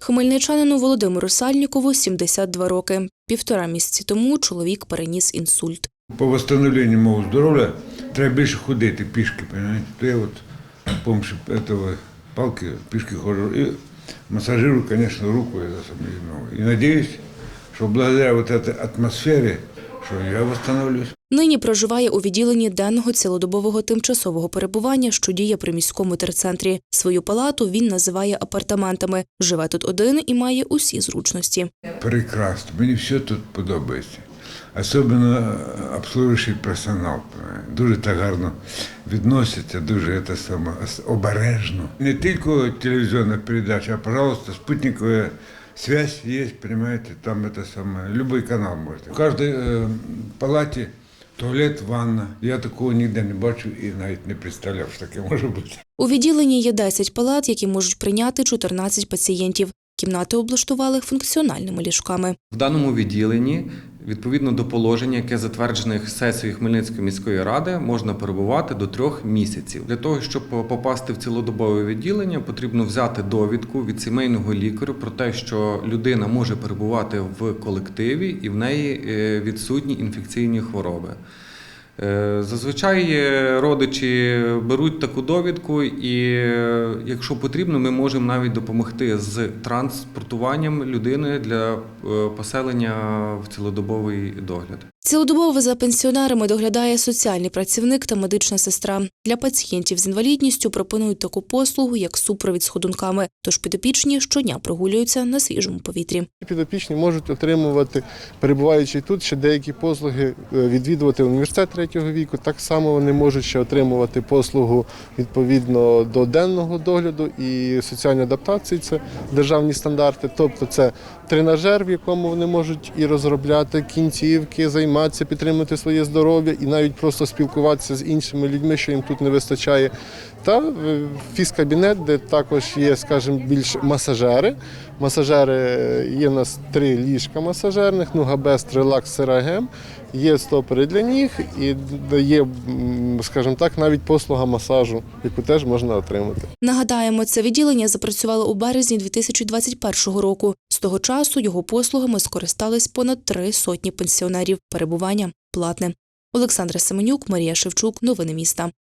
Хмельничанину Володимиру Сальнікову 72 роки. Півтора місяці тому чоловік переніс інсульт. По восстановлению мого здоров'я треба більше ходити пішки, понимаете? То я вот с помощью этого палки пішки хожу и массажирую, конечно, руку это самое, ну, И надеюсь, что благодаря вот этой атмосфере, что я восстановлюсь. Нині проживає у відділенні денного цілодобового тимчасового перебування, що діє при міському терцентрі. Свою палату він називає апартаментами. Живе тут один і має усі зручності. Прекрасно, мені все тут подобається. Особливо обслужуючий персонал. Дуже так гарно відносяться, дуже це саме обережно. Не тільки телевізійна передача, а, пожалуйста, спутникова связь є, понимаете, там это саме, любой канал можете. В кожній е, палаті туалет, ванна. Я такого ніде не бачив і навіть не представляв, що таке може бути. У відділенні є 10 палат, які можуть прийняти 14 пацієнтів. Кімнати облаштували функціональними ліжками. В даному відділенні, відповідно до положення, яке затверджене сесією Хмельницької міської ради, можна перебувати до трьох місяців. Для того, щоб попасти в цілодобове відділення, потрібно взяти довідку від сімейного лікаря про те, що людина може перебувати в колективі і в неї е, відсутні інфекційні хвороби. Е, Зазвичай е, родичі беруть таку довідку, і е, якщо потрібно, ми можемо навіть допомогти з транспортуванням людини для поселення в цілодобовий догляд. Цілодобово за пенсіонерами доглядає соціальний працівник та медична сестра. Для пацієнтів з інвалідністю пропонують таку послугу, як супровід з ходунками. Тож підопічні щодня прогулюються на свіжому повітрі. Підопічні можуть отримувати, перебуваючи тут, ще деякі послуги, е, відвідувати університет третього віку. Так само вони можуть ще отримувати послугу відповідно до денного догляду і соціальної адаптації. Це державні стандарти. Тобто це тренажер, в якому вони можуть і розробляти кінцівки, займатися, підтримувати своє здоров'я і навіть просто спілкуватися з іншими людьми, що їм тут не вистачає. Та е, фізкабінет, де також є, скажімо, більш масажери. Масажери е, є в нас три ліжка масажерних, ну габест, релакс, серагем. Є стопери для ніг і є, м, скажімо так, навіть послуга масажу, яку теж можна отримати. Нагадаємо, це відділення запрацювало у березні 2021 року. З того часу його послугами скористались понад три сотні пенсіонерів. Перебування платне. Олександра Семенюк, Марія Шевчук. Новини міста.